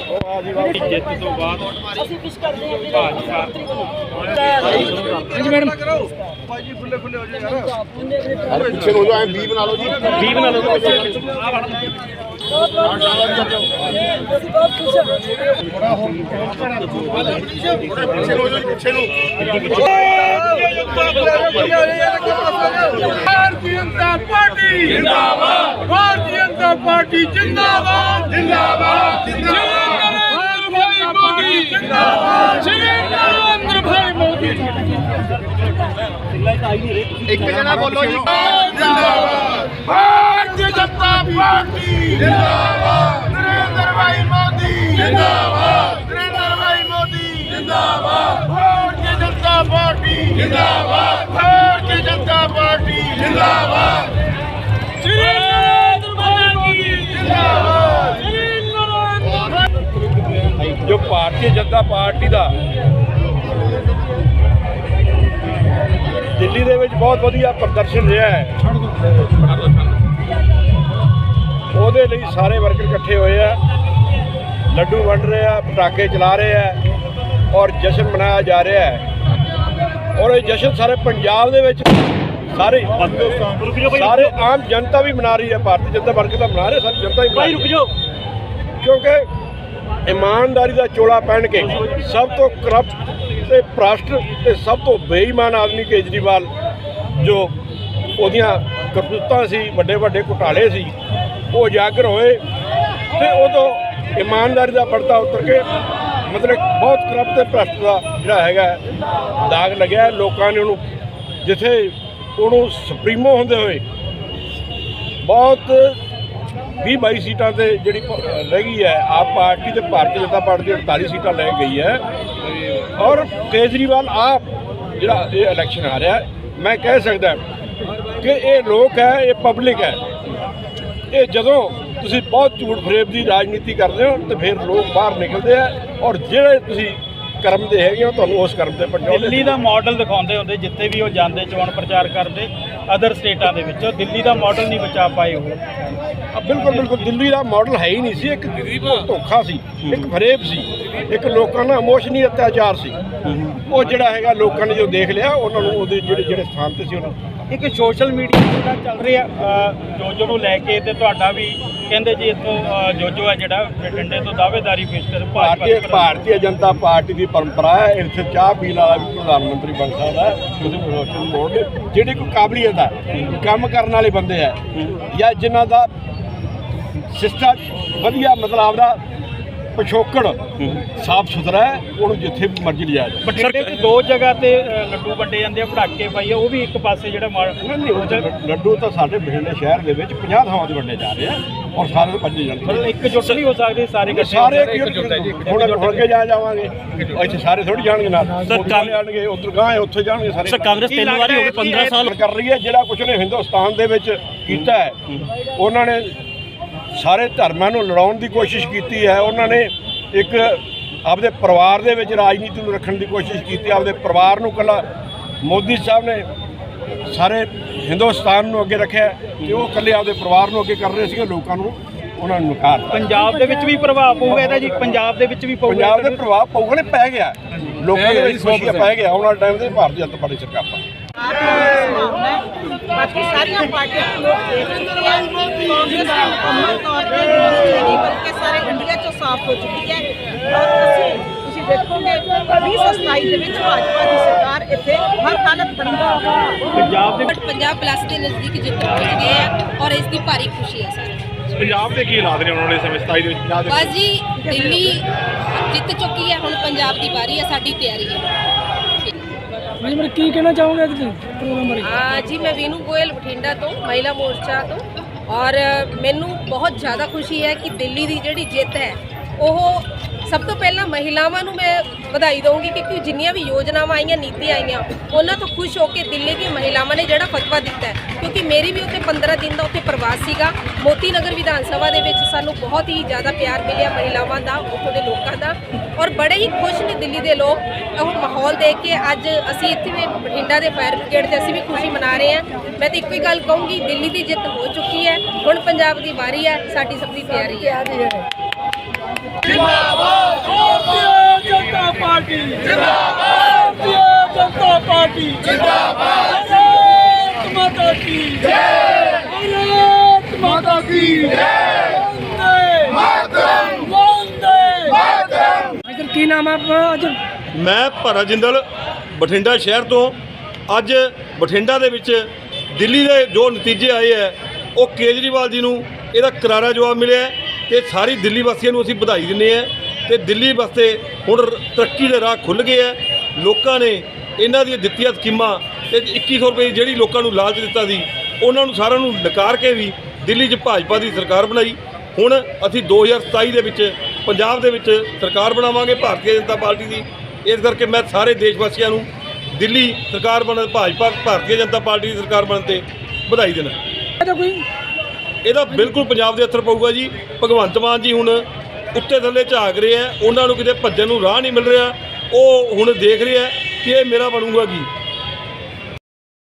ਜਿੱਤ ਤੋਂ ਬਾਅਦ ਅਸੀਂ ਕਿਸ ਕਰਦੇ ਹਾਂ ਵੀਰੇ। ਭਾਜਪਾ ਹਾਂਜੀ ਮੈਡਮ। ਪਿੱਛੇ ਹੋ ਜਾਓ ਐ 20 ਬਣਾ ਲਓ ਜੀ। 20 ਬਣਾ ਲਓ ਅਸੀਂ ਬਹੁਤ ਖੁਸ਼ ਹਾਂ। ਪਿੱਛੇ ਹੋ ਜਾਓ ਪਿੱਛੇ ਨੂੰ। ਭਾਰਤੀ ਜਨਤਾ ਪਾਰਟੀ। ਜਿੰਦਾਬਾਦ ਭਾਰਤੀ ਜਨਤਾ ਪਾਰਟੀ ਜਿੰਦਾਬਾਦ। ਜਿੰਦਾਬਾਦ। ਜਿੰਦਾਬਾਦ ਭਾਈ ਮੋਦੀ ਜਿੰਦਾਬਾਦ ਸ਼੍ਰੀ ਨਰਿੰਦਰ ਭਾਈ ਮੋਦੀ ਇੱਕ ਜਣਾ ਬੋਲੋ ਜੀ। ਜਿੰਦਾਬਾਦ ਭਾਰਤੀ ਜਨਤਾ ਪਾਰਟੀ। ਜਿੰਦਾਬਾਦ ਨਰਿੰਦਰ ਭਾਈ ਮੋਦੀ। ਜਿੰਦਾਬਾਦ ਨਰਿੰਦਰ ਭਾਈ ਮੋਦੀ। ਜਿੰਦਾਬਾਦ ਭਾਰਤੀ ਜਨਤਾ ਪਾਰਟੀ ਦਾ। ਦਿੱਲੀ ਦੇ ਵਿੱਚ ਬਹੁਤ ਵਧੀਆ ਪ੍ਰਦਰਸ਼ਨ ਰਿਹਾ ਹੈ। ਉਹਦੇ ਲਈ ਸਾਰੇ ਵਰਕਰ ਇਕੱਠੇ ਹੋਏ ਆ। ਲੱਡੂ ਵੰਡ ਰਹੇ ਆ ਪਟਾਕੇ ਚਲਾ ਰਹੇ ਆ ਔਰ ਜਸ਼ਨ ਮਨਾਇਆ ਜਾ ਰਿਹਾ ਹੈ। ਔਰ ਇਹ ਜਸ਼ਨ ਸਾਰੇ ਪੰਜਾਬ ਦੇ ਵਿੱਚ ਸਾਰੇ ਸਾਰੇ ਆਮ ਜਨਤਾ ਵੀ ਮਨਾ ਰਹੀ ਹੈ ਭਾਰਤੀ ਜਨਤਾ ਵਰਕਰ ਤਾਂ ਮਨਾ ਰਹੇ ਸਾਰੀ ਜਨਤਾ ਹੀ ਮਨਾ ਰਹੀ ਹੈ। ਕਿਉਂਕਿ ਇਮਾਨਦਾਰੀ ਦਾ ਚੋਲਾ ਪਹਿਨ ਕੇ ਸਭ ਤੋਂ ਕਰਪਟ ਤੇ ਭ੍ਰਸ਼ਟ ਤੇ ਸਭ ਤੋਂ ਬੇਈਮਾਨ ਆਦਮੀ ਕੇਜਰੀਵਾਲ ਜੋ ਉਹਦੀਆਂ ਕਰਤੂਤਾਂ ਸੀ, ਵੱਡੇ ਵੱਡੇ ਘੁਟਾਲੇ ਸੀ, ਉਹ ਉਜਾਗਰ ਹੋਏ ਤੇ ਉਦੋਂ ਇਮਾਨਦਾਰੀ ਦਾ ਪਰਦਾ ਉਤਰ ਕੇ ਮਤਲਬ ਬਹੁਤ ਕਰਪਟ ਤੇ ਭ੍ਰਸ਼ਟ ਦਾ ਜਿਹੜਾ ਹੈਗਾ ਦਾਗ ਲੱਗਿਆ। ਲੋਕਾਂ ਨੇ ਉਹਨੂੰ ਜਿੱਥੇ ਉਹਨੂੰ ਸੁਪਰੀਮੋ ਹੁੰਦੇ ਹੋਏ ਬਹੁਤ 20 22 ਸੀਟਾਂ ਤੇ ਜਿਹੜੀ ਪ- ਰਹਿ ਗਈ ਹੈ, ਆਪ ਪਾਰਟੀ ਤੇ ਭਾਰਤੀ ਜਨਤਾ ਪਾਰਟੀ ਦੀ 48 ਸੀਟਾਂ ਲੈ ਗਈ ਹੈ। ਔਰ ਕੇਜਰੀਵਾਲ ਆਪ ਜਿਹੜਾ ਇਹ ਇਲੈਕਸ਼ਨ ਆ ਰਿਹਾ ਮੈਂ ਕਹਿ ਸਕਦਾ ਕਿ ਇਹ ਲੋਕ ਹੈ, ਇਹ ਪਬਲਿਕ ਹੈ। ਇਹ ਜਦੋਂ ਤੁਸੀਂ ਬਹੁਤ ਝੂਠ ਫਰੇਬ ਦੀ ਰਾਜਨੀਤੀ ਕਰਦੇ ਹੋ, ਤੇ ਫਿਰ ਲੋਕ ਬਾਹਰ ਨਿਕਲਦੇ ਆ, ਔਰ ਜਿਹੜੇ ਤੁਸੀਂ ਕਰਮ ਦੇ ਹੈਗੇ ਹੋ ਤੁਹਾਨੂੰ ਉਸ ਕਰਮ ਤੇ ਪਹੁੰਚਾਉਂਦੇ ਦਿੱਲੀ ਦਾ ਮਾਡਲ ਦਿਖਾਉਂਦੇ ਹੁੰਦੇ ਜਿੱਥੇ ਵੀ ਉਹ ਜਾਂਦੇ ਚੋਣ ਪ੍ਰਚਾਰ ਕਰਦੇ ਅਦਰ ਸਟੇਟਾਂ ਦੇ ਵਿੱਚ। ਦਿੱਲੀ ਦਾ ਮਾਡਲ ਨਹੀਂ ਬਚਾ ਪਾਏ ਉਹ। ਆ, ਬਿਲਕੁਲ ਬਿਲਕੁਲ। ਦਿੱਲੀ ਦਾ ਮਾਡਲ ਹੈ ਹੀ ਨਹੀਂ ਸੀ। ਇੱਕ ਧੋਖਾ ਸੀ ਇੱਕ ਫਰੇਬ ਸੀ। ਇੱਕ ਲੋਕਾਂ ਨਾਲ ਇਮੋਸ਼ਨੀ ਅਤਿਆਚਾਰ ਸੀ। ਉਹ ਜਿਹੜਾ ਹੈਗਾ ਲੋਕਾਂ ਨੇ ਜੋ ਦੇਖ ਲਿਆ ਉਹਨਾਂ ਨੂੰ ਉਹਦੇ ਜਿਹੜੇ ਜਿਹੜੇ ਸਥਾਨ ਤੇ ਸੀ ਉਹਨਾਂ ਇੱਕ ਸੋਸ਼ਲ ਮੀਡੀਆ ਜਿਹੜਾ ਚੱਲ ਰਿਹਾ ਜੋਜੋ ਨੂੰ ਲੈ ਕੇ ਤੇ ਤੁਹਾਡਾ ਵੀ ਕਹਿੰਦੇ ਜੀ ਇੱਥੋਂ ਜੋਜੋ ਹੈ ਜਿਹੜਾ ਬਠਿੰਡੇ ਤੋਂ ਦਾਅਵੇਦਾਰੀ ਪੇਸ਼ ਕਰ ਭਾਰਤੀ। ਭਾਰਤੀ ਜਨਤਾ ਪਾਰਟੀ ਦੀ ਪਰੰਪਰਾ ਹੈ ਇੱਥੇ ਚਾਹ ਪੀਣ ਵਾਲਾ ਵੀ ਪ੍ਰਧਾਨ ਮੰਤਰੀ ਬਣ ਸਕਦਾ ਹੈ ਤੁਸੀਂ ਪ੍ਰੋਟੈਕਸ਼ਨ ਬੋਰਡ ਜਿਹੜੀ ਕੋਈ ਕਾਬਲੀਅਤ ਹੈ ਕੰਮ ਕਰਨ ਵਾਲੇ ਬੰਦੇ ਹੈ ਜਾਂ ਜਿਨ੍ਹਾਂ ਦਾ ਸਿਸਟਮ ਵਧੀਆ ਮਤਲਬ ਆਪਦਾ ਪਿਛੋਕੜ ਸਾਫ਼ ਸੁਥਰਾ ਹੈ ਉਹਨੂੰ ਜਿੱਥੇ ਵੀ ਮਰਜ਼ੀ ਲਿਜਾਇਆ ਜਾਏ ਬਠਿੰਡੇ 'ਚ ਦੋ ਜਗ੍ਹਾ ਤੇ ਅ, ਲੱਡੂ ਵੰਡੇ ਜਾਂਦੇ ਆ ਪਟਾਕੇ ਪਾਈਏ ਉਹ ਵੀ ਇੱਕ ਪਾਸੇ ਜਿਹੜਾ ਮਾਰ- ਨਹੀਂ ਉਹ ਤਾਂ ਲੱਡੂ ਤਾਂ ਸਾਡੇ ਬਠਿੰਡੇ ਸ਼ਹਿਰ ਦੇ ਵਿੱਚ 50 ਥਾਵਾਂ ਤੇ ਵੰਡੇ ਜਾ ਰਹੇ ਆ ਔਰ ਸਾਰੇ ਜਾਂਦੇ ਮਤਲਬ ਇੱਕ ਜੁੱਟ ਨਹੀਂ ਹੋ ਸਕਦੇ ਸਾਰੇ ਇਕੱਠੇ ਸਾਰੇ ਹੋ ਸਕਦੇ। ਹੁਣ ਹੁਣ ਕੇ ਜਾ ਜਾਵਾਂਗੇ ਇੱਥੇ ਸਾਰੇ ਥੋੜੀ ਜਾਣਗੇ ਨਾਲ। ਸਰਕਾਰ ਆਣਗੇ ਉਧਰ ਗਾਂ ਉੱਥੇ ਜਾਣਗੇ ਸਾਰੇ। ਸਰ, ਕਾਂਗਰਸ ਤਿੰਨ ਵਾਰੀ ਹੋ ਗਏ, 15 ਸਾਲ। ਕਰ ਰਹੀ ਹੈ ਜਿਹੜਾ ਕੁਝ ਨੇ ਹਿੰਦੁਸਤਾਨ ਦੇ ਵਿੱਚ ਕੀਤਾ ਹੈ। ਉਹਨਾਂ ਨੇ ਸਾਰੇ ਧਰਮਾਂ ਨੂੰ ਲੜਾਉਣ ਦੀ ਕੋਸ਼ਿਸ਼ ਕੀਤੀ ਹੈ। ਉਹਨਾਂ ਨੇ ਇੱਕ ਆਪਦੇ ਪਰਿਵਾਰ ਦੇ ਵਿੱਚ ਰਾਜਨੀਤੀ ਨੂੰ ਰੱਖਣ ਦੀ ਕੋਸ਼ਿਸ਼ ਕੀਤੀ। ਆਪਦੇ ਪਰਿਵਾਰ ਨੂੰ ਕੱਲਾ ਮੋਦੀ ਸਾਹਿਬ ਨੇ ਸਾਰੇ ਹਿੰਦੁਸਤਾਨ ਨੂੰ ਅੱਗੇ ਰੱਖਿਆ ਤੇ ਉਹ ਇਕੱਲੇ ਆਪਦੇ ਪਰਿਵਾਰ ਨੂੰ ਅੱਗੇ ਕਰ ਰਹੇ ਸੀਗੇ। ਲੋਕਾਂ ਨੂੰ ਉਹਨਾਂ ਨੂੰ ਨਕਾਰ। ਪੰਜਾਬ ਦੇ ਵਿੱਚ ਵੀ ਪ੍ਰਭਾਵ ਪਊਗਾ ਇਹਦਾ ਜੀ? ਪੰਜਾਬ ਦੇ ਵਿੱਚ ਵੀ ਪਊਗਾ ਪੰਜਾਬ ਦੇ ਪ੍ਰਭਾਵ ਪਊਗਾ ਨੇ ਪੈ ਗਿਆ। ਲੋਕਾਂ ਦੇ ਵਿੱਚ ਖੁਸ਼ੀ ਪੈ ਗਿਆ। ਆਉਣ ਵਾਲੇ ਟਾਈਮ ਦੇ ਭਾਰਤੀ ਜਨਤਾ ਪਾਰਟੀ ਸਰਕਾਰ ਦਾ ਬਾਕੀ ਸਾਰੀਆਂ ਪਾਰਟੀਆਂ ਨੂੰ ਲੋਕ ਦੇਖ ਰਹੇ ਆ। ਕਾਂਗਰਸ ਦੀ ਮੁਕੰਮਲ ਤੌਰ ਤੇ ਨਹੀਂ ਬਲਕਿ ਸਾਰੇ ਇੰਡੀਆ ਚੋਂ ਸਾਫ਼ ਹੋ ਚੁੱਕੀ ਹੈ। ਔਰ ਅਸੀਂ ਤੁਸੀਂ ਦੇਖੋਗੇ 2027 ਦੇ ਵਿੱਚ ਭਾਜਪਾ ਦੀ ਸਰਕਾਰ ਇੱਥੇ ਹਰ ਹਾਲਤ ਬਣੂਗੀ ਪੰਜਾਬ ਦੇ ਬਟ ਪੰਜਾਬ ਪਲੱਸ ਦੇ ਨਜ਼ਦੀਕ ਜਿੱਤ ਪਹੁੰਚ ਗਏ ਆ ਔਰ ਇਸ ਦੀ ਭਾਰੀ ਖੁਸ਼ੀ ਹੈ ਸਾਨੂੰ ਪੰਜਾਬ ਦੇ ਕੀ ਹਾਲਾਤ ਨੇ ਆਉਣ ਵਾਲੇ ਸਮੇਂ 27 ਦੇ ਵਿੱਚ? ਪੰਜਾਬ ਦੇ ਬਸ ਜੀ ਦਿੱਲੀ ਜਿੱਤ ਚੁੱਕੀ ਹੈ ਹੁਣ ਪੰਜਾਬ ਦੀ ਵਾਰੀ ਹੈ ਸਾਡੀ ਤਿਆਰੀ ਹੈ। ਹਾਂਜੀ ਮੈਂ ਕੀ ਕਹਿਣਾ ਚਾਹੋਗੇ ਅੱਜ ਪ੍ਰੋਗਰਾਮ ਬਾਰੇ? ਆ ਜੀ, ਮੈਂ ਵੀਨੂ ਗੋਇਲ ਬਠਿੰਡਾ ਤੋਂ, ਮਹਿਲਾ ਮੋਰਚਾ ਤੋਂ। ਔਰ ਮੈਨੂੰ ਬਹੁਤ ਜ਼ਿਆਦਾ ਖੁਸ਼ੀ ਹੈ ਕਿ ਦਿੱਲੀ ਦੀ ਜਿਹੜੀ ਜਿੱਤ ਹੈ, ਉਹ ਸਭ ਤੋਂ ਪਹਿਲਾਂ ਮਹਿਲਾਵਾਂ ਨੂੰ ਮੈਂ ਵਧਾਈ ਦਊਂਗੀ ਕਿਉਂਕਿ ਜਿੰਨੀਆਂ ਵੀ ਯੋਜਨਾਵਾਂ ਆਈਆਂ ਨੀਤੀ ਆਈਆਂ, ਉਹਨਾਂ ਤੋਂ ਖੁਸ਼ ਹੋ ਕੇ ਦਿੱਲੀ ਦੀ ਮਹਿਲਾਵਾਂ ਨੇ ਜਿਹੜਾ ਫਤਵਾ ਦਿੱਤਾ ਕਿਉਂਕਿ ਮੇਰੀ ਵੀ ਉੱਥੇ 15 ਦਿਨ ਦਾ ਉੱਥੇ ਪ੍ਰਵਾਸ ਸੀਗਾ। ਮੋਤੀ ਨਗਰ ਵਿਧਾਨ ਸਭਾ ਦੇ ਵਿੱਚ ਸਾਨੂੰ ਬਹੁਤ ਹੀ ਜ਼ਿਆਦਾ ਪਿਆਰ ਮਿਲਿਆ ਮਹਿਲਾਵਾਂ ਦਾ, ਉੱਥੋਂ ਦੇ ਲੋਕਾਂ ਦਾ। ਔਰ ਬੜੇ ਹੀ ਖੁਸ਼ ਨੇ ਦਿੱਲੀ ਦੇ ਲੋਕ। ਉਹ ਮਾਹੌਲ ਦੇਖ ਕੇ ਅੱਜ ਅਸੀਂ ਇੱਥੇ ਵੀ ਬਠਿੰਡਾ ਦੇ ਫਾਇਰ ਬ੍ਰਿਗੇਡ ਤੇ ਅਸੀਂ ਵੀ ਖੁਸ਼ੀ ਮਨਾ ਰਹੇ ਹਾਂ। ਮੈਂ ਤਾਂ ਇੱਕੋ ਹੀ ਗੱਲ ਕਹੂੰਗੀ, ਦਿੱਲੀ ਦੀ ਜਿੱਤ ਹੋ ਚੁੱਕੀ ਹੈ। ਹੁਣ ਪੰਜਾਬ ਦੀ ਵਾਰੀ ਹੈ, ਸਾਡੀ ਸਭ ਦੀ ਤਿਆਰੀ ਹੈ। ਜਿੰਦਾਬਾਦ! ਭਾਰਤੀ ਜਨਤਾ ਪਾਰਟੀ! ਜਿੰਦਾਬਾਦ! ਭਾਰਤੀ ਜਨਤਾ ਪਾਰਟੀ! ਜਿੰਦਾਬਾਦ! ਭਾਰਤ ਮਾਤਾ ਕੀ ਜੈ! ਭਾਰਤ ਮਾਤਾ ਕੀ ਜੈ! ਵੰਦੇ! ਮਾਤਰਮ ਵੰਦੇ! ਮਾਤਰਮ ਕੀ ਨਾਮ ਹੈ ਆਪਣਾ ਅੱਜ? ਮੈਂ ਭਰਾ ਜਿੰਦਲ ਬਠਿੰਡਾ ਸ਼ਹਿਰ ਤੋਂ। ਅੱਜ ਬਠਿੰਡਾ ਦੇ ਵਿੱਚ ਦਿੱਲੀ ਦੇ ਜੋ ਨਤੀਜੇ ਆਏ ਹੈ, ਉਹ ਕੇਜਰੀਵਾਲ ਜੀ ਨੂੰ ਇਹਦਾ ਕਰਾਰਾ ਜਵਾਬ ਮਿਲਿਆ ਤੇ ਸਾਰੀ ਦਿੱਲੀ ਵਾਸੀਆਂ ਨੂੰ ਅਸੀਂ ਵਧਾਈ ਦਿੰਦੇ ਹਾਂ ਤੇ ਦਿੱਲੀ ਵਾਸਤੇ ਹੁਣ ਤਰੱਕੀ ਦੇ ਰਾਹ ਖੁੱਲ ਗਏ ਹੈ ਲੋਕਾਂ ਨੇ ਇਹਨਾਂ ਦੀਆਂ ਦਿੱਤੀਆਂ ਸਕੀਮਾਂ ਤੇ 2100 ਰੁਪਏ ਦੀ ਜਿਹੜੀ ਲੋਕਾਂ ਨੂੰ ਲਾਲਚ ਦਿੱਤਾ ਸੀ, ਉਹਨਾਂ ਨੂੰ ਸਾਰਿਆਂ ਨੂੰ ਨਕਾਰ ਕੇ ਵੀ ਦਿੱਲੀ 'ਚ ਭਾਜਪਾ ਦੀ ਸਰਕਾਰ ਬਣਾਈ। ਹੁਣ ਅਸੀਂ 2027 ਦੇ ਵਿੱਚ ਪੰਜਾਬ ਦੇ ਵਿੱਚ ਸਰਕਾਰ ਬਣਾਵਾਂਗੇ, ਭਾਰਤੀ ਜਨਤਾ ਪਾਰਟੀ ਦੀ। ਇਸ ਕਰਕੇ ਮੈਂ ਸਾਰੇ ਦੇਸ਼ ਵਾਸੀਆਂ ਨੂੰ ਦਿੱਲੀ ਸਰਕਾਰ ਬਣਨ, ਭਾਜਪਾ, ਭਾਰਤੀ ਜਨਤਾ ਪਾਰਟੀ ਦੀ ਸਰਕਾਰ ਬਣਨ ਤੇ ਵਧਾਈ ਦੇਣਾ ਕੋਈ ਇਹਦਾ ਬਿਲਕੁਲ ਪੰਜਾਬ ਦੇ ਅਸਰ ਪਊਗਾ ਜੀ। ਭਗਵੰਤ ਮਾਨ ਜੀ ਹੁਣ ਉੱਤੇ ਥੱਲੇ ਝਾਕ ਰਹੇ ਆ। ਉਹਨਾਂ ਨੂੰ ਕਿਤੇ ਭੱਜਣ ਨੂੰ ਰਾਹ ਨਹੀਂ ਮਿਲ ਰਿਹਾ। ਉਹ ਹੁਣ ਦੇਖ ਰਿਹਾ ਕਿ ਇਹ ਮੇਰਾ ਬਣੂਗਾ ਕੀ?